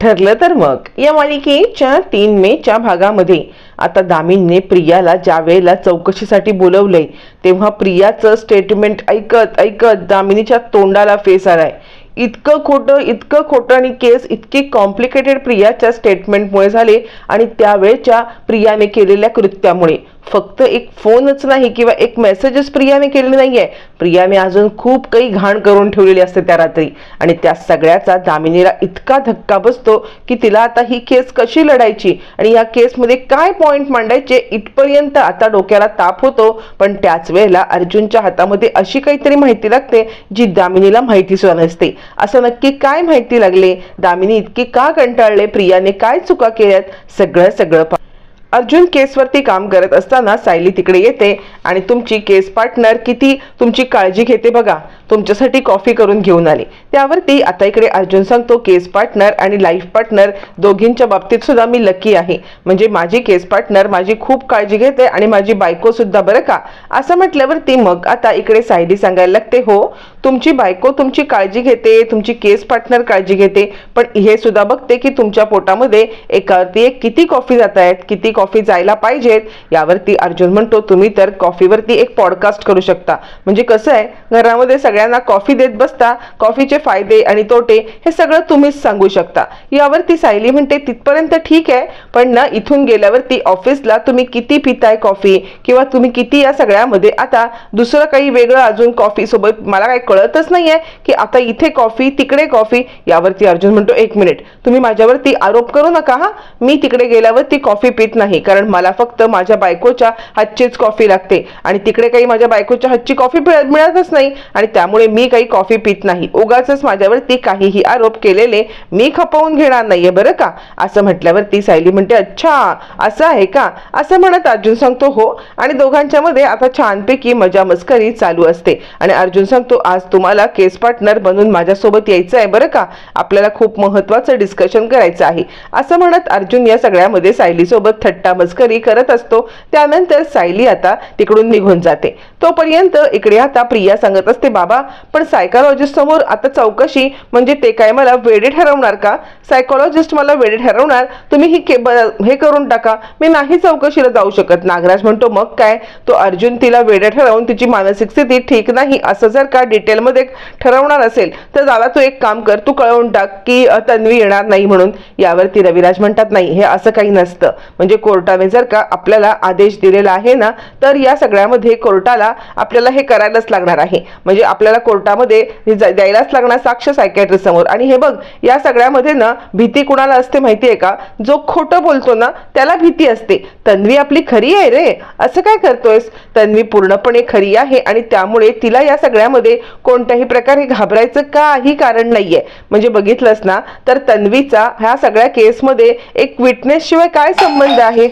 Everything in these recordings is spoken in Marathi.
ठरलं तर मग. या मालिकेच्या तीन मेच्या भागामध्ये. आता दामिनने प्रियाला ज्या वेळेला चौकशीसाठी बोलवलंय तेव्हा प्रियाचं स्टेटमेंट ऐकत ऐकत दामिनीच्या तोंडाला फेस आलाय. इतकं खोटं इतकं खोटं आणि केस इतकी कॉम्प्लिकेटेड प्रियाच्या स्टेटमेंटमुळे झाले आणि त्यावेळच्या प्रियाने केलेल्या कृत्यामुळे. फक्त एक फोनच नाही किंवा एक मेसेजच प्रियाने केले नाहीये. प्रियाने अजून खूप काही घाण करून ठेवलेली असते त्या रात्री. आणि त्या सगळ्याचा दामिनीला इतका धक्का बसतो की तिला आता ही केस कशी लढायची? आणि या केसमध्ये काय पॉइंट मांडायचे? इथपर्यंत आता डोक्याला ताप होतो. पण त्याच वेळेला अर्जुनच्या हातामध्ये अशी काहीतरी माहिती लागते जी दामिनीला माहिती सुद्धा नसते. असं नक्की काय माहिती लागले? दामिनी इतकी का कंटाळले? प्रियाने काय चुका केल्यात? सगळं सगळं पा- अर्जुन केसवरती काम करत असताना सायली तिकडे येते आणि तुमची केस पार्टनर किती तुमची काळजी घेते बघा. तुमच्यासाठी कॉफी करून घेऊन आली. त्यावरती आता इकडे अर्जुन सांगतो केस पार्टनर आणि लाईफ पार्टनर दोघींच्या बाबतीत सुद्धा मी लकी आहे. म्हणजे माझी केस पार्टनर माझी खूप काळजी घेते आणि माझी बायको सुद्धा बरं का? असं म्हटल्यावरती मग आता इकडे सायली सांगायला लागते हो तुमची बायको तुमची काळजी घेते तुमची केस पार्टनर काळजी घेते पण हे सुद्धा बघते की तुमच्या पोटामध्ये एकावरती एक किती कॉफी जात आहेत किती कॉफी जायला पाहिजेत? यावरती अर्जुन म्हणतो तुम्ही तर कॉफीवरती एक पॉडकास्ट करू शकता. म्हणजे कसं आहे घरामध्ये सगळ्या सगळ्यांना कॉफी देत बसता कॉफीचे फायदे आणि तोटे हे सगळं तुम्हीच सांगू शकता. यावरती सायली म्हणते तिथपर्यंत ठीक आहे पण ना इथून गेल्यावरती ऑफिसला तुम्ही किती पिताय कॉफी? किंवा तुम्ही किती या सगळ्यामध्ये? आता दुसरं काही वेगळं अजून कॉफी सोबत मला काही कळतच नाहीये की आता इथे कॉफी तिकडे कॉफी. यावरती अर्जुन म्हणतो एक मिनिट तुम्ही माझ्यावरती आरोप करू नका हा? मी तिकडे गेल्यावरती कॉफी पित नाही कारण मला फक्त माझ्या बायकोच्या हातचीच कॉफी लागते आणि तिकडे काही माझ्या बायकोच्या हातची कॉफी मिळतच नाही आणि त्यामुळे मी काही कॉफी पित नाही. उगाच माझ्यावरती काहीही आरोप केलेले मी खपवून घेणार नाहीये बरं का? असं म्हटल्यावर ती सायली म्हणते अच्छा असं आहे का? असं म्हणत अर्जुन सांगतो हो. आणि दोघांच्या मध्ये आता छानपैकी मजा मस्करी चालू असते. आणि अर्जुन सांगतो आज तुम्हाला केस पार्टनर बनून माझ्यासोबत यायचं आहे बरं का? आपल्याला खूप महत्वाचं डिस्कशन करायचं आहे. असं म्हणत अर्जुन या सगळ्यामध्ये सायली सोबत थट्टा मस्करी करत असतो. त्यानंतर सायली आता तिकडून निघून जाते. तोपर्यंत इकडे आता प्रिया सांगत असते बाबा पण सायकॉलॉजिस्ट समोर आता चौकशी म्हणजे ते काय मला वेडे ठरवणार का? सायकोलॉजिस्ट मला वेडे ठरवणार तुम्ही ही केबल हे करून टाका. मी नाही चौकशीला जाऊ शकत. नागराज म्हणतो मग काय? तो अर्जुन तिला वेडे ठरवून तिची मानसिक स्थिती ठीक नाही. असं जर का डिटेलमध्ये ठरवणार असेल तर दादा तू एक काम कर. तू कळवून टाक की तन्वी येणार नाही म्हणून. यावरती रविराज म्हणतात नाही हे असं काही नसतं. म्हणजे कोर्टाने जर का आपल्याला आदेश दिलेला आहे ना तर या सगळ्यामध्ये कोर्टाला आपल्याला हे करायलाच लागणार आहे. म्हणजे आपल्या आपल्याला कोर्टामध्ये द्यायलाच लागणार साक्ष सायकॅट्रिस्ट समोर. आणि हे बघ या सगळ्यामध्ये ना भीती कुणाला असते माहिती आहे का? जो खोटं बोलतो ना त्याला भीती असते. तन्वी आपली खरी आहे रे. असं काय करतोयस? तन्वी पूर्णपणे खरी आहे आणि त्यामुळे तिला या सगळ्यामध्ये कोणत्याही प्रकारे घाबरायचं काही कारण नाहीये. म्हणजे बघितलंस ना तर तन्वीचा ह्या सगळ्या केसमध्ये एक विटनेस शिवाय काय संबंध आहे?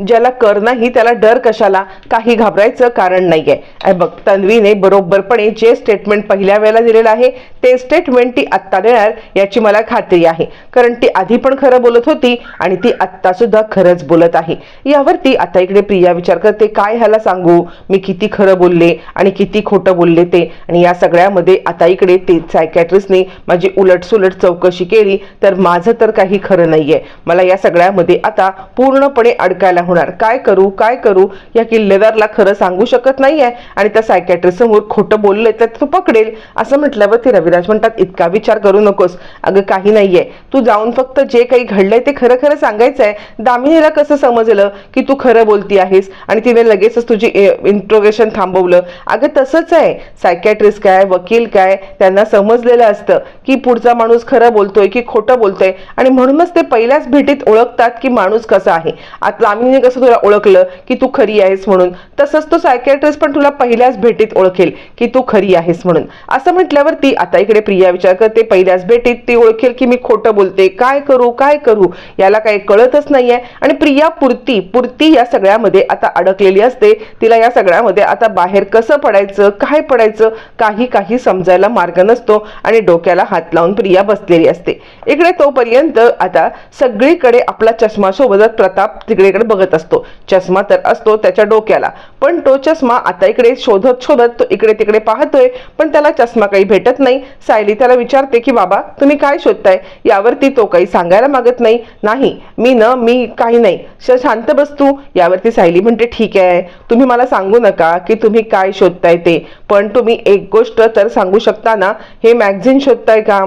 ज्याला कर नाही त्याला डर कशाला? काही घाबरायचं कारण नाहीये. आहे बघ तन्वीने बरोबरपणे जे स्टेटमेंट पहिल्या वेळेला दिलेलं आहे ते स्टेटमेंट ती आत्ता देणार याची मला खात्री आहे. कारण ती आधी पण खरं बोलत होती आणि ती आत्ता सुद्धा खरंच बोलत आहे. यावरती आता इकडे प्रिया विचार करते काय ह्याला सांगू? मी किती खरं बोलले आणि किती खोटं बोलले ते? आणि या सगळ्यामध्ये आता इकडे ते सायकॅट्रिस्टने माझी उलटसुलट चौकशी केली तर माझं तर काही खरं नाहीये. मला या सगळ्यामध्ये आता पूर्णपणे अडकायला होणार? काय करू काय करू? या किल्लेदारला खरं सांगू शकत नाहीये आणि त्या सायकॅट्रिस्ट समोर खोटं बोलले तर तू पकडेल. असं म्हटल्यावरती रविराज म्हणतात इतका विचार करू नकोस. अगं काही नाहीये. तू जाऊन फक्त जे काही घडलंय ते खरं खरं सांगायचं आहे दामिनीला कसं समजलं की तू खरं बोलती आहेस? आणि तिने लगेचच तुझी इंट्रोगेशन थांबवलं. अगं तसंच आहे. सायकॅट्रिस्ट काय वकील काय त्यांना समजलेलं असतं की पुढचा माणूस खरं बोलतोय की खोटं बोलतोय. आणि म्हणूनच ते पहिल्याच भेटीत ओळखतात की माणूस कसा आहे. आता दामिनीने कसं तुला ओळखलं की तू खरी आहेस म्हणून? तसंच तो सायकॅट्रिस्ट पण तुला पहिल्याच भेटीत ओळखेल की तू खरी आहेस म्हणून. असं म्हटल्यावरती आता इकडे प्रिया विचार करते पहिल्याच भेटीत ती ओळखेल की मी खोटं बोलते. काय करू काय करू? याला काही कळतच नाहीये. आणि प्रिया पुरती पुरती या सगळ्यामध्ये आता अडकलेली असते. तिला या सगळ्यामध्ये आता बाहेर कसं पडायचं काय पडायचं काही काही समजायला मार्ग नसतो आणि डोक्याला हात लावून प्रिया बसलेली असते. इकडे तोपर्यंत आता सगळीकडे आपला चष्मा सोबतच प्रताप तिकडेकडे बघत शोधत असतो. चष्मा तर असतो त्याच्या डोक्याला. पण तो चष्मा आता इकडे शोधत शोधत तो इकडे तिकडे पाहतोय पण त्याला चष्मा काही भेटत नाही. सायली त्याला विचारते की बाबा तुम्ही काय शोधताय? यावरती तो काही सांगायला मागत नाही. नाही मी न मी काही नाही. शांत बस तू. यावरती सायली म्हणते ठीक आहे. तुम्ही मला सांगू नका की तुम्ही काय शोधताय ते. पण तुम्ही एक गोष्ट तर सांगू शकता ना? हे मॅगझिन शोधताय का?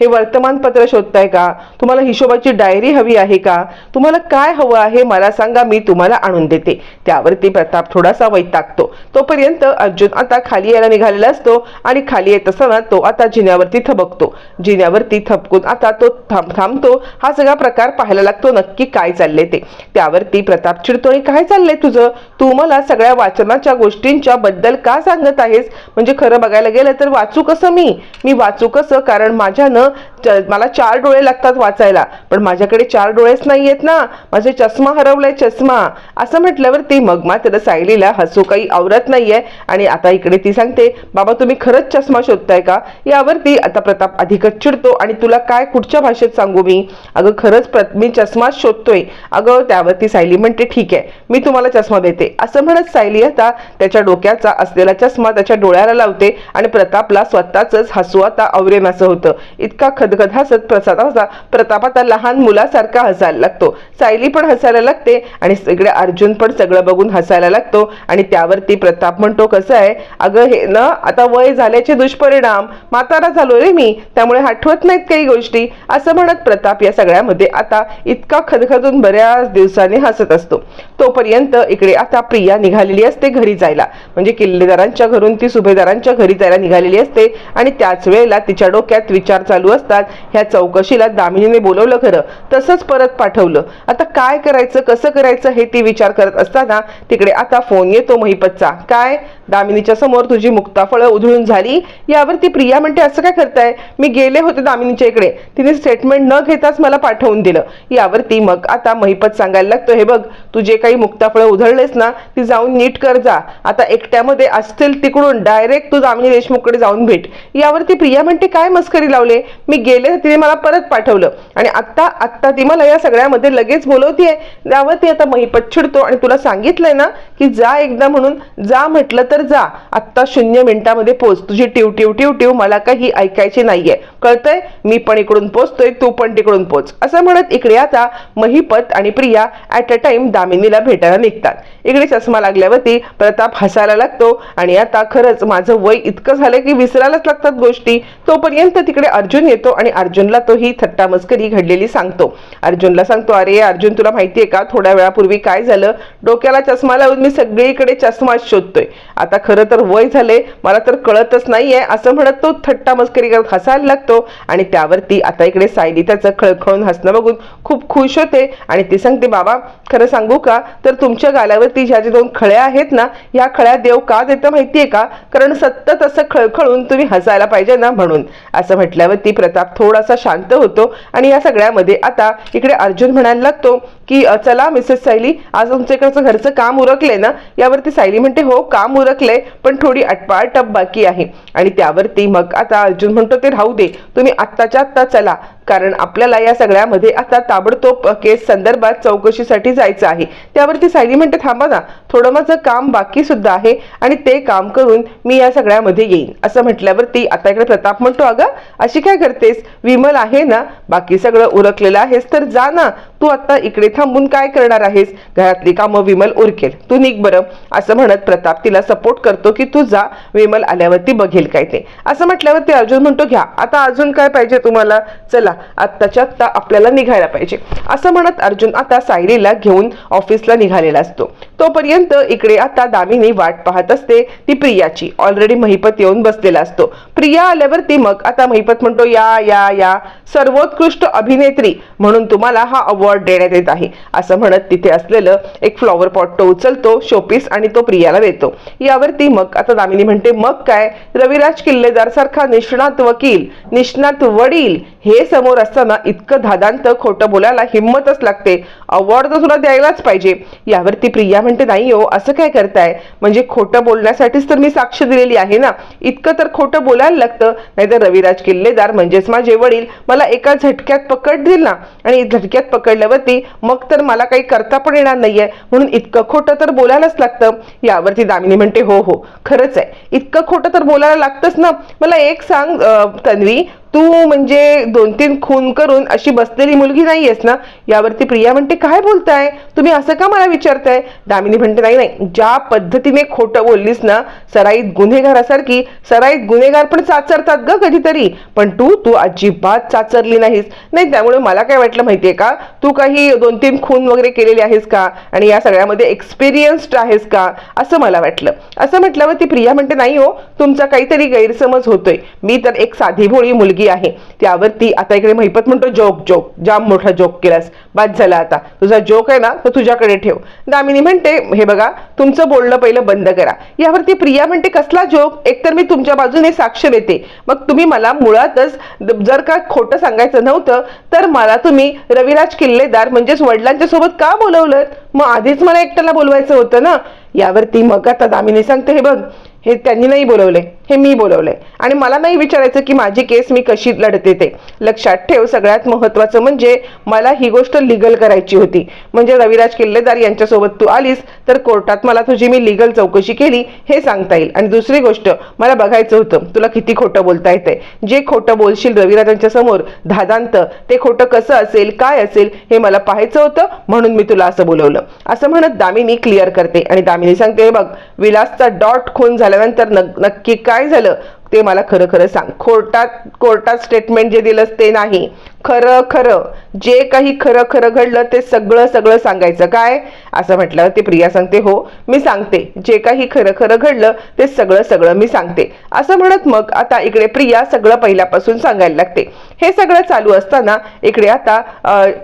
हे वर्तमानपत्र शोधताय का? तुम्हाला हिशोबाची डायरी हवी आहे का? तुम्हाला काय हवं आहे? मला सांगा. मी तुम्हाला आणून देते. त्यावरती प्रताप थोडासा वैतागतो. तोपर्यंत अर्जुन आता खाली यायला निघालेला असतो आणि खाली येत असताना तो आता जिन्यावरती थबकतो. जिन्यावरती थबकून आता तो थांब थांबतो. हा सगळा प्रकार पाहायला लागतो नक्की काय चालले ते. त्यावरती प्रताप चिडतो आणि काय चाललंय तुझं? तू मला सगळ्या वाचनाच्या गोष्टींच्या बद्दल का सांगत आहेस? म्हणजे खरं बघायला गेलं तर वाचू कसं मी? मी वाचू कसं? कारण माझ्यानं मला चार डोळे लागतात वाचायला. पण माझ्याकडे चार डोळेच नाही आहेत ना. माझे चष्मा हरवलाय चष्मा असं म्हटल्यावर ती मग मात्र सायलीला हसू काही आवरत नाहीये. आणि आता इकडे ती सांगते बाबा तुम्ही खरंच चष्मा शोधताय का? यावरती आता प्रताप अधिकच चिडतो आणि तुला काय कुठच्या भाषेत सांगू मी? अगं खरंच मी चष्माच शोधतोय. अगं त्यावरती सायली म्हणते ठीक आहे मी तुम्हाला चष्मा देते. असं म्हणत सायली आता त्याच्या डोक्याचा असलेला चष्मा त्याच्या डोळ्याला लावते आणि प्रतापला स्वतःच हसू आता आवरेनासं होतं. इतका खदखद हसत प्रसाद प्रताप आता लहान मुलासारखा हसायला लागतो. सायली पण हसायला लागते आणि इकडे अर्जुन पण सगळं बघून हसायला लागतो आणि त्यावरती प्रताप म्हणतो कसं आहे? अगं हे ना आता वय झाल्याचे दुष्परिणाम म्हातारा झालो रे मी त्यामुळे आठवत नाहीत काही गोष्टी. असं म्हणत प्रताप या सगळ्यामध्ये आता इतका खदखदून बऱ्याच दिवसांनी हसत असतो. तोपर्यंत इकडे आता प्रिया निघालेली असते घरी जायला. म्हणजे किल्लेदारांच्या घरून ती सुभेदारांच्या घरी जायला निघालेली असते आणि त्याच वेळेला तिच्या डोक्यात विचार चालू असतात. ह्या चौकशीला दामिनीने बोलवलं खरं. तसंच परत पाठवलं. आता काय करायचं कसं करायचं? हे ती विचार करत असताना तिकडे आता फोन येतो महिपतचा. काय? दामिनीच्या समोर तुझी मुक्ताफळं उधळून झाली? यावरती प्रिया म्हणते असं काय करताय? मी गेले होते दामिनीच्या इकडे. तिने स्टेटमेंट न घेताच मला पाठवून दिलं. यावरती मग आता महिपत सांगायला लागतो हे बघ तू जे काही मुक्ताफळं उधळलेस ना ती जाऊन नीट कर जा. आता एकट्यामध्ये असतील तिकडून डायरेक्ट तू दामिनी देशमुखकडे जाऊन भेट. यावरती प्रिया म्हणते काय मस्करी लावले? मी गेले तिने मला परत पाठवलं. आणि आत्ता आत्ता ती मला या सगळ्यामध्ये लगेच बोलवतीये. यावरती आता महिपत चिडतो आणि तुला सांगितलंय ना की जा एकदा म्हणून जा म्हटलं तर जा. आत्ता शून्य मिनिटामध्ये पोच. तुझी टिव टिव टिव टिव मला काही ऐकायची नाहीये. कळतंय? मी पण इकडून पोचतोय तू पण तिकडून पोच. असं म्हणत इकडे आता महिपत आणि प्रिया ऍट अ टाइम दामिनीला भेटायला निघतात. इकडे चष्मा लागल्यावरती प्रताप हसायला लागतो आणि आता खरंच माझं वय इतकं झालं की विसरायलाच लागतात गोष्टी. तोपर्यंत तिकडे अर्जुन येतो आणि अर्जुनला तो ही थट्टा मस्करी घडलेली सांगतो. अर्जुनला सांगतो अरे अर्जुन तुला माहितीये का? थोड्या वेळापूर्वी काय झालं? डोक्याला चष्मा लावून मी सगळीकडे चष्माच शोधतोय. आता खरं तर वय झाले मला तर कळतच नाहीये असं म्हणत तो थट्टा मस्करी करत हसायला लागतो आणि त्यावरती आता इकडे सायली त्याचं खळखळून हसणं बघून खूप खुश होते आणि ती सांगते बाबा खरं सांगू का? तर तुमच्या गालावरती ज्या ज्या दोन खळ्या आहेत ना ह्या खळ्या देव का देतं माहितीये का? कारण सतत असं खळखळून तुम्ही हसायला पाहिजे ना म्हणून. असं म्हटल्यावरती प्रताप थोडासा शांत होतो आणि या सगळ्यामध्ये आता इकडे अर्जुन म्हणायला लागतो की चला मिसेस सायली आज तुमच्या इकडचं घरचं काम उरकलंय ना यावरती सायली म्हणते हो काम उरकले पण थोडी अटपाटप बाकी आहे. आणि त्यावरती मग आता अर्जुन म्हणतो ते राहू दे तुम्ही आत्ताच्या आत्ता चला. कारण आपल्याला या सगळ्यामध्ये आता ताबडतोब केस संदर्भात चौकशीसाठी जायचं आहे. त्यावरती सायली म्हणते थांबा ना थोडं माझं काम बाकी सुद्धा आहे आणि ते काम करून मी या सगळ्यामध्ये येईन. असं म्हटल्यावरती आता इकडे प्रताप म्हणतो अगं अशी काय करतेस? विमल आहे ना? बाकी सगळं उरकलेलं आहेस तर जा ना. तू आता इकडे थांबून काय करणार आहेस? घरातली कामं विमल उरकेल. तू निघ बरं. असं म्हणत प्रताप तिला सपोर्ट करतो की तू जा विमल आल्यावरती बघेल काय ते. असं म्हटल्यावरती अर्जुन म्हणतो घ्या आता अजून काय पाहिजे तुम्हाला? चला आत्ताच्या आत्ता आपल्याला निघायला पाहिजे. असं म्हणत अर्जुन आता सायलीला घेऊन ऑफिसला निघालेला असतो. तोपर्यंत इकडे आता दामिनी वाट पाहत असते ती प्रियाची. ऑलरेडी महिपत येऊन बसलेला असतो. प्रिया आल्यावरती मग आता महिपत म्हणतो या या या. सर्वोत्कृष्ट अभिनेत्री म्हणून तुम्हाला हा अवॉर्ड देण्यात येत आहे. असं म्हणत तिथे असलेलं एक फ्लॉवर पॉट तो उचलतो शोपीस आणि तो प्रियाला देतो. यावरती मग आता दामिनी म्हणते मग काय? रविराज किल्लेदार सारखा निष्णात वकील निष्णात वडील हे समोर असताना इतकं धादांत खोटं बोलायला हिंमतच लागते. अवॉर्ड तर तुला द्यायलाच पाहिजे. यावरती प्रिया म्हणते नाही हो असं काय करताय? म्हणजे खोटं बोलण्यासाठीच तर मी साक्ष दिलेली आहे ना. इतकं तर खोटं बोलायला लागतं. नाहीतर रविराज किल्लेदार म्हणजेच माझे वडील मला एका झटक्यात पकडतील ना. आणि झटक्यात पकडल्यावरती मग तर मला काही करता पण येणार नाहीये. म्हणून इतकं खोटं तर बोलायलाच लागतं. यावरती दामिनी म्हणते हो हो खरंच आहे. इतकं खोटं तर बोलायला लागतंच ना. मला एक सांग तन्वी तू म्हणजे दोन तीन खून करून अशी बसलेली मुलगी नाहीयेस ना? यावरती प्रिया म्हणते काय बोलताय? तुम्ही असं का मला विचारताय? दामिनी म्हणते नाही नाही ज्या पद्धतीने खोटं बोललीस ना सराईत गुन्हेगारासारखी सराईत गुन्हेगार पण चाचरतात ग कधीतरी. पण तू तू अजिबात चाचरली नाहीस. नाही त्यामुळे मला काय वाटलं माहितीये का? तू काही दोन तीन खून वगैरे केलेले आहेस का? आणि या सगळ्यामध्ये एक्सपिरियन्स्ड आहेस का? असं मला वाटलं. असं म्हटल्यावर ती प्रिया म्हणते नाही हो तुमचा काहीतरी गैरसमज होतोय. मी तर एक साधी भोळी मुलगी आहे. त्यावरती आता इकडे महिपत म्हणतो जोक जोक जाम मोठा जोक केलास. बाद झाला आता. तुझा जोक आहे ना तो तुझ्याकडे ठेव. दामिनी म्हणते हे बघा तुमचं बोलणं पहिलं बंद करा. यावरती प्रिया म्हणते कसला जोक? एकतर मी तुमच्या बाजूने साक्ष देते. मग तुम्ही मला मुळातच जर का खोटं सांगायचं नव्हतं तर मला तुम्ही रविराज किल्लेदार म्हणजेच वडिलांच्या सोबत का बोलवलं मग आधीच मला एकट्याला बोलवायचं होतं ना? यावरती मग आता दामिनी सांगते हे बघ हे त्यांनी नाही बोलवले. हे मी बोलवलंय. आणि मला नाही विचारायचं की माझी केस मी कशी लढते ते. लक्षात ठेव सगळ्यात महत्वाचं म्हणजे मला ही गोष्ट लिगल करायची होती. म्हणजे रविराज किल्लेदार यांच्यासोबत तू आलीस तर कोर्टात मला तुझी मी लिगल चौकशी केली हे सांगता येईल. आणि दुसरी गोष्ट मला बघायचं होतं तुला किती खोटं बोलता येते जे खोटं बोलशील रविराजांच्या समोर धादांत ते खोटं कसं असेल काय असेल हे मला पाहायचं होतं म्हणून मी तुला असं बोलवलं. असं म्हणत दामिनी क्लिअर करते. आणि दामिनी सांगते हे बघ विलासचा डॉट खून झाल्यानंतर नक्की काय काय झालं? ते मला खरं खरं सांग. कोर्टात कोर्टात स्टेटमेंट जे दिलंस ते नाही. खरं खरं जे काही खरं खरं घडलं ते सगळं सगळं सांगायचं. काय? असं म्हटलं ते प्रिया सांगते हो मी सांगते. जे काही खरं खरं घडलं ते सगळं सगळं मी सांगते. असं म्हणत मग आता इकडे प्रिया सगळं पहिल्यापासून सांगायला लागते. हे सगळं चालू असताना इकडे आता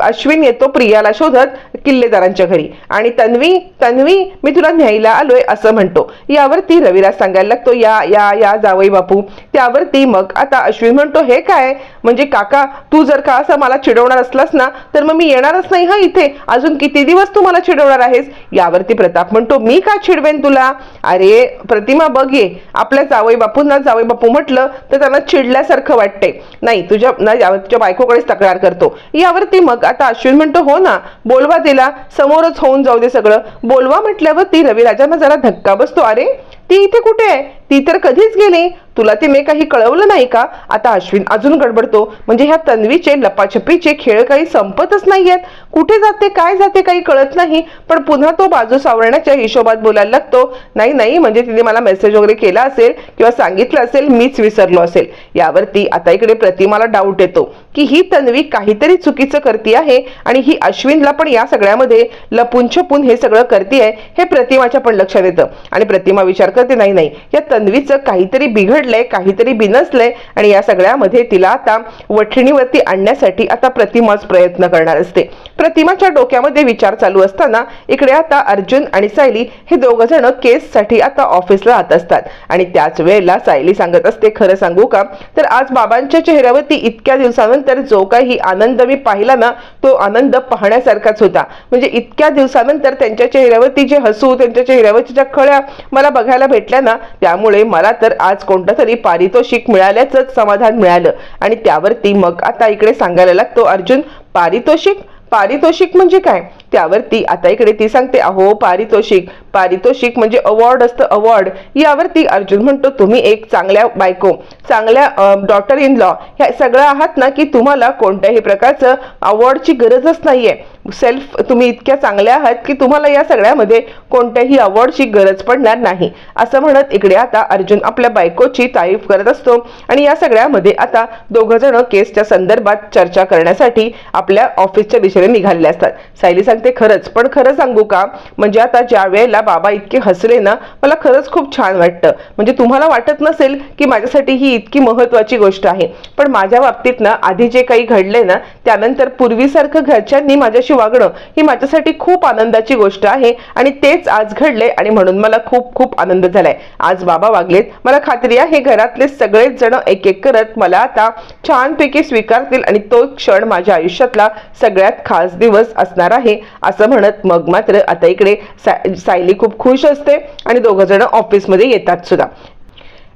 अश्विन येतो प्रियाला शोधत किल्लेदारांच्या घरी. आणि तन्वी तन्वी मी तुला न्यायला आलोय असं म्हणतो. यावरती रविराज सांगायला लागतो या या या जावई बापू त्यावरती मग आता अश्विन म्हणतो हे काय? म्हणजे काका तू जर का असं मला चिडवणार असलास ना तर मग मी येणारच नाही हा इथे. अजून किती दिवस तू मला चिडवणार आहेस? यावरती प्रताप म्हणतो मी का चिडवेन तुला? अरे प्रतिमा बघ ये. आपल्या जावई बापूंना जावई बापू म्हटलं तर त्यांना चिडल्यासारखं वाटतंय. नाही तुझ्या ना तुझ्या बायकोकडेच तक्रार करतो. यावरती मग आता अश्विन म्हणतो हो ना बोलवा तिला. समोरच होऊन जाऊ दे सगळं. बोलवा म्हटल्यावर ती रविराजांना जरा धक्का बसतो. अरे ती इथे कुठे आहे? ती तर कधीच गेली. तुला तिने काही कळवलं नाही का? आता अश्विन अजून गडबडतो. म्हणजे ह्या तन्वीचे लपाछपीचे खेळ काही संपतच नाहीयेत. कुठे जाते काय जाते काही कळत नाही. पण पुन्हा तो बाजू सावरण्याच्या हिशोबात बोलायला लागतो. नाही नाही म्हणजे तिने मला मेसेज वगैरे केला असेल किंवा सांगितलं असेल मीच विसरलो असेल. यावरती आता इकडे प्रतिमाला डाऊट येतो. की ही तन्वी काहीतरी चुकीचं करते आहे आणि ही अश्विनला पण या सगळ्यामध्ये लपून छपून हे सगळं करते हे प्रतिमाच्या पण लक्षात येतं. आणि प्रतिमा विचार करते नाही नाही या तन्वीचं काहीतरी बिघडलंय काहीतरी बिनसलंय आणि या सगळ्यामध्ये तिला आता वठणीवरती आणण्यासाठी आता प्रतिमाच प्रयत्न करणार असते. प्रतिमाच्या डोक्यामध्ये विचार चालू असताना इकडे आता अर्जुन आणि सायली हे दोघं जण केससाठी आता ऑफिसला जात असतात. आणि त्याच वेळेला सायली सांगत असते खरं सांगू का? तर आज बाबांच्या चेहऱ्यावरती इतक्या दिवसानंतर जो काही आनंद मी पाहिला ना तो आनंद पाहण्यासारखाच होता. म्हणजे इतक्या दिवसानंतर त्यांच्या चेहऱ्यावरती जे हसू त्यांच्या चेहऱ्यावरच्या ज्या खळ्या मला बघायला भेटल्या ना त्यामुळे मला तर आज कोणतं तरी पारितोषिक मिळाल्याचंच समाधान मिळालं. आणि त्यावरती मग आता इकडे सांगायला लागतो अर्जुन पारितोषिक पारितोषिक म्हणजे काय? त्यावरती आता इकडे ती सांगते अहो पारितोषिक. पारितोषिक म्हणजे अवॉर्ड असतं अवॉर्ड यावरती अर्जुन म्हणतो तुम्ही एक चांगल्या बायको चांगल्या डॉक्टर इन लॉ ह्या सगळं आहात ना की तुम्हाला कोणत्याही प्रकारचं अवॉर्डची गरजच नाहीये. सेल्फ तुम्ही इतक्या चांगल्या आहात की तुम्हाला या सगळ्यामध्ये कोणत्याही अवॉर्डची गरज पडणार नाही. असं म्हणत इकडे आता अर्जुन आपल्या बायकोची तारीफ करत असतो आणि या सगळ्यामध्ये आता दोघं जण केसच्या संदर्भात चर्चा करण्यासाठी आपल्या ऑफिसच्या दिशेने निघालेले असतात. सायली सांगते खरंच पण खरं सांगू का? म्हणजे आता ज्या वेळेला बाबा इतके हसले ना मला खरंच खूप छान वाटतं. म्हणजे तुम्हाला वाटत नसेल की माझ्यासाठी ही इतकी महत्वाची गोष्ट आहे. पण माझ्या बाबतीत ना आधी जे काही घडले ना त्यानंतर पूर्वीसारखं घरच्यांनी माझ्याशी वागणं ही माझ्यासाठी खूप आनंदाची गोष्ट आहे आणि तेच आज घडले आणि म्हणून मला खूप खूप आनंद झालाय. आज बाबा वागलेत. मला खात्री आहे घरातले सगळेच जण एक एक करत मला आता छानपैकी स्वीकारतील आणि तो क्षण माझ्या आयुष्यातला सगळ्यात खास दिवस असणार आहे असं म्हणत मग मात्र आता इकडे सा- सायली खूप खुश असते आणि दोघं जण ऑफिसमध्ये येतात सुद्धा.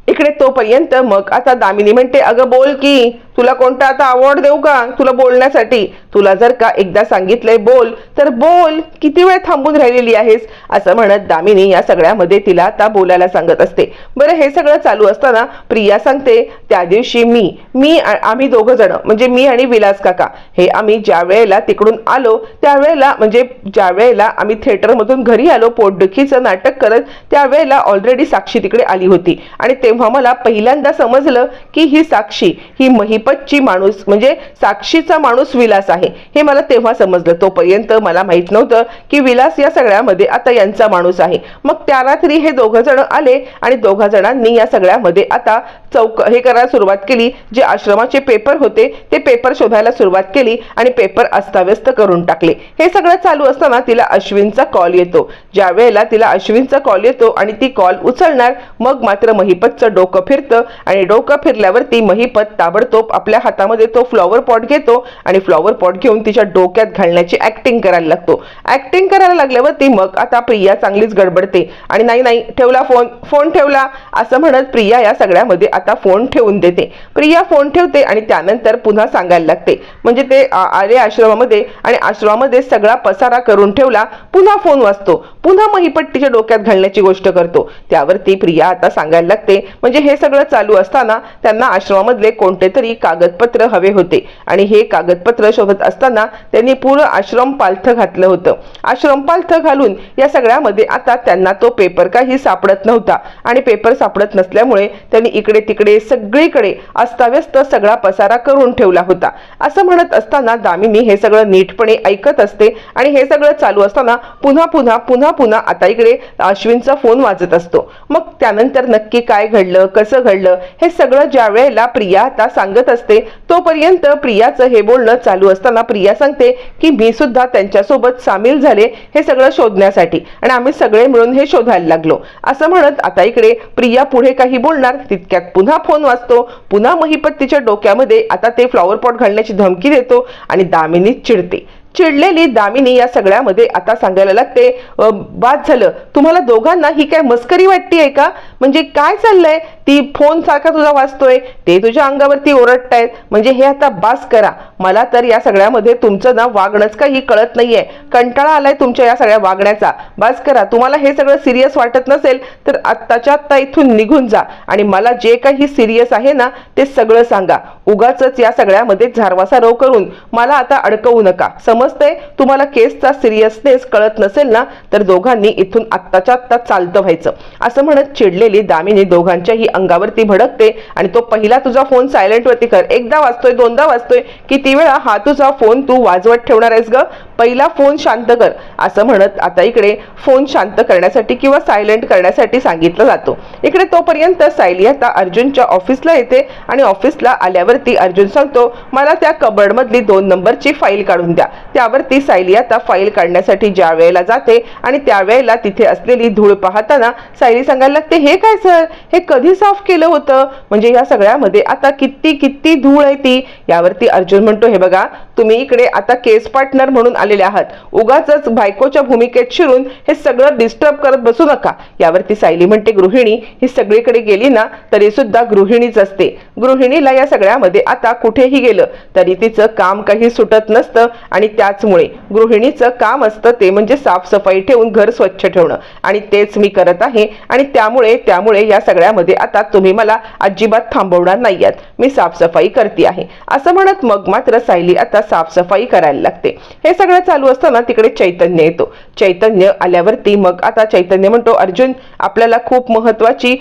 इकडे तोपर्यंत मग आता दामिनी म्हणते अगं बोल की. तुला कोणता आता अवॉर्ड देऊ का? तुला बोलण्यासाठी. तुला जर का एकदा सांगितलंय बोल तर बोल किती वेळ थांबून राहिलेली आहेस? असं म्हणत दामिनी या सगळ्यामध्ये तिला आता बोलायला सांगत असते. बरं हे सगळं चालू असताना प्रिया सांगते त्या दिवशी मी मी आम्ही दोघं जण म्हणजे मी आणि विलास काका हे आम्ही ज्या वेळेला तिकडून आलो त्यावेळेला म्हणजे ज्या वेळेला आम्ही थिएटरमधून घरी आलो पोटदुखीचं नाटक करत त्यावेळेला ऑलरेडी साक्षी तिकडे आली होती. आणि तेव्हा मला पहिल्यांदा समजलं की ही साक्षी ही महिपतची माणूस म्हणजे साक्षीचा माणूस विलास आहे. हे मला तेव्हा समजलं. तोपर्यंत मला माहीत नव्हतं की विलास या सगळ्यामध्ये आता यांचा माणूस आहे. मग त्या रात्री हे दोघं जण आले आणि दोघा जणांनी या सगळ्यामध्ये आता चौक हे करायला सुरुवात केली. जे आश्रमाचे पेपर होते ते पेपर शोधायला सुरुवात केली आणि पेपर अस्ताव्यस्त करून टाकले. हे सगळं चालू असताना तिला अश्विनचा कॉल येतो. ज्या वेळेला तिला अश्विनचा कॉल येतो आणि ती कॉल उचलणार मग मात्र महिपतचं डोकं फिरतं आणि डोकं फिरल्यावर ती महिपत ताबडतोब आपल्या हातामध्ये तो फ्लॉवर पॉट घेतो आणि फ्लॉवर पॉट घेऊन तिच्या डोक्यात घालण्याची ऍक्टिंग करायला लागतो. ऍक्टिंग करायला लागल्यावर ती मग आता प्रिया चांगलीच गडबडते. आणि नाही नाही ठेवला फोन फोन ठेवला असं म्हणत प्रिया या सगळ्यामध्ये आता फोन ठेवून देते. प्रिया फोन ठेवते आणि त्यानंतर पुन्हा सांगायला लागते. म्हणजे ते आले आश्रमामध्ये आणि आश्रमामध्ये सगळा पसारा करून ठेवला पुन्हा फोन वाचतो पुन्हा महिपट्टीच्या डोक्यात घालण्याची गोष्ट करतो. त्यावरती प्रिया आता सांगायला लागते म्हणजे हे सगळं चालू असताना त्यांना आश्रमामधले कोणते तरी कागदपत्र हवे होते. आणि हे कागदपत्र शोधत असताना त्यांनी पूर्ण आश्रम पालथं घातलं होतं. आश्रम पालथं घालून या सगळ्यामध्ये आता त्यांना तो पेपर काही सापडत नव्हता. आणि पेपर सापडत नसल्यामुळे त्यांनी इकडे तिकडे सगळीकडे अस्ताव्यस्त सगळा पसारा करून ठेवला होता. असं म्हणत असताना दामिनी हे सगळं नीटपणे ऐकत असते आणि हे सगळं चालू असताना पुन्हा पुन्हा पुन्हा पुन्हा आता इकडे अश्विनचा फोन वाजत असतो. मग त्यानंतर नक्की काय घडलं कसं घडलं हे सगळं ज्या वेळेला प्रिया आता सांगत असते तोपर्यंत प्रियाचं हे बोलणं चालू असताना प्रिया सांगते की मी सुद्धा त्यांच्यासोबत सामील झाले हे सगळं शोधण्यासाठी आणि आम्ही सगळे मिळून हे शोधायला लागलो. असं म्हणत आता इकडे प्रिया पुढे काही बोलणार तितक्यात पुन्हा फोन वाजतो. पुन्हा महिपत्तीच्या डोक्यामध्ये आता ते फ्लॉवर पॉट घालण्याची धमकी देतो आणि दामिनी चिडते. चिडलेली दामिनी या सगळ्यामध्ये आता सांगायला लागते बाद झालं. तुम्हाला दोघांना ही काय मस्करी वाटते का? म्हणजे काय चाललंय? ती फोन सारखा तुझा वाचतोय ते तुझ्या अंगावरती ओरडतायत. म्हणजे हे आता बास करा. मला तर या सगळ्यामध्ये तुमचं ना वागणंच काही कळत नाहीये. कंटाळा आलाय तुमच्या या सगळ्या वागण्याचा. बास करा. तुम्हाला हे सगळं सिरियस वाटत नसेल तर आत्ताच्या आत्ता इथून निघून जा. आणि मला जे काही सिरियस आहे ना ते सगळं सांगा. उगाच या सगळ्यामध्ये झारवासारव करून मला आता अडकवू नका. समजतंय? तुम्हाला केसचा सिरियसनेस कळत नसेल ना तर दोघांनी इथून आत्ताच्या आत्ता चालतं व्हायचं. असं म्हणत चिडलेली दामिनी दोघांच्याही अंगावरती भडकते आणि तो पहिला तुझा फोन सायलेंट वरती कर. एकदा वाजतोय दोनदा वाजतोय किती वेळा हा तुझा फोन तू वाजवत ठेवणार आहेस ग? पहिला फोन शांत कर. असं म्हणत आता इकडे फोन शांत करण्यासाठी किंवा सायलेंट करण्यासाठी सांगितलं जातो. इकडे तोपर्यंत सायली आता अर्जुनच्या ऑफिसला येते आणि ऑफिसला आल्यावरती अर्जुन सांगतो मला त्या कबर्डमधली दोन नंबरची फाईल काढून द्या. त्यावरती सायली आता फाईल काढण्यासाठी ज्या वेळेला जाते आणि त्यावेळेला तिथे असलेली धूळ पाहताना सायली सांगायला लागते हे काय सर हे कधी साफ केलं होतं. म्हणजे या सगळ्यामध्ये आता किती किती धूळ आहे ती? यावरती अर्जुन म्हणतो हे बघा तुम्ही इकडे आता केस पार्टनर म्हणून आलेले आहात. उगाच बायकोच्या भूमिकेत शिरून हे सगळं डिस्टर्ब करत बसू नका. यावरती सायली म्हणते गृहिणी ही सगळीकडे गेली ना तरी सुद्धा गृहिणीच असते. गृहिणीला या सगळ्यामध्ये आता कुठेही गेलं तरी तिचं काम काही सुटत नसतं आणि त्याचमुळे गृहिणीचं काम असतं ते म्हणजे साफसफाई ठेवून घर स्वच्छ ठेवणं. आणि तेच मी करत आहे आणि त्यामुळे त्यामुळे या सगळ्यामध्ये आता तुम्ही मला अजिबात थांबवणार नाही आहात मी साफसफाई करते आहे. असं म्हणत मग मात्र सायली आता साफसफाई करायला लागते. हे सगळं चालू असताना तिकडे चैतन्य येतो. चैतन्य आल्यावरती मग आता चैतन्य म्हणतो अर्जुन आपल्याला खूप महत्वाची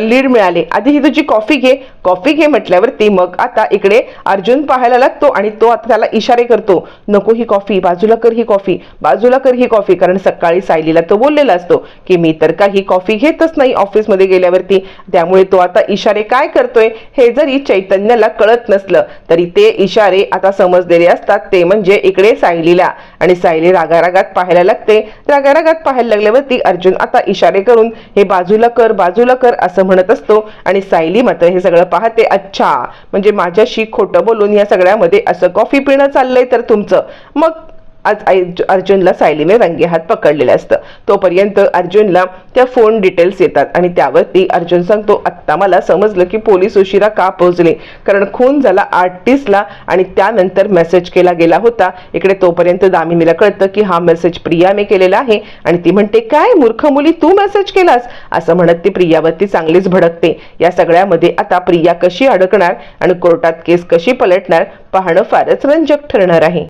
लीड मिळाली. आधी ही तुझी कॉफी घे. कॉफी घे म्हटल्यावरती मग आता इकडे अर्जुन पाहायला लागतो आणि तो आता त्याला इशारे करतो नको ही कॉफी बाजूला कर ही कॉफी बाजूला कर ही कॉफी. कारण सकाळी सायलीला तो बोललेला असतो की मी तर काही कॉफी घेतच नाही ऑफिसमध्ये गेल्यावरती. त्यामुळे तो आता इशारे काय करतोय हे जरी चैतन्याला कळत नसलं तरी ते इशारे आता समजलेले असतात. ते म्हणजे इकडे सायलीला. आणि सायली रागारागात पाहायला लागते. रागारागात पाहायला लागल्यावरती अर्जुन आता इशारे करून हे बाजूला कर बाजूला कर असं म्हणत असतो. आणि सायली मात्र हे सगळं पाहते अच्छा म्हणजे माझ्याशी खोटं बोलून या सगळ्यामध्ये असं कॉफी पिणं चाललंय तर तुमचं. मग आज अर्जुनला सायलीने रंगेहात पकडलेलं असतं. तोपर्यंत अर्जुनला त्या फोन डिटेल्स येतात आणि त्यावरती अर्जुन सांगतो आत्ता मला समजलं की पोलीस उशिरा का पोहोचले. कारण खून झाला आर्टिस्टला आणि त्यानंतर मेसेज केला गेला होता. इकडे तोपर्यंत दामिनीला कळतं की हा मेसेज प्रियाने केलेला आहे आणि ती म्हणते काय मूर्ख मुली तू मेसेज केलास? असं म्हणत ती प्रियावरती चांगलीच भडकते. या सगळ्यामध्ये आता प्रिया कशी अडकणार आणि कोर्टात केस कशी पलटणार पाहणं फारच रंजक ठरणार आहे.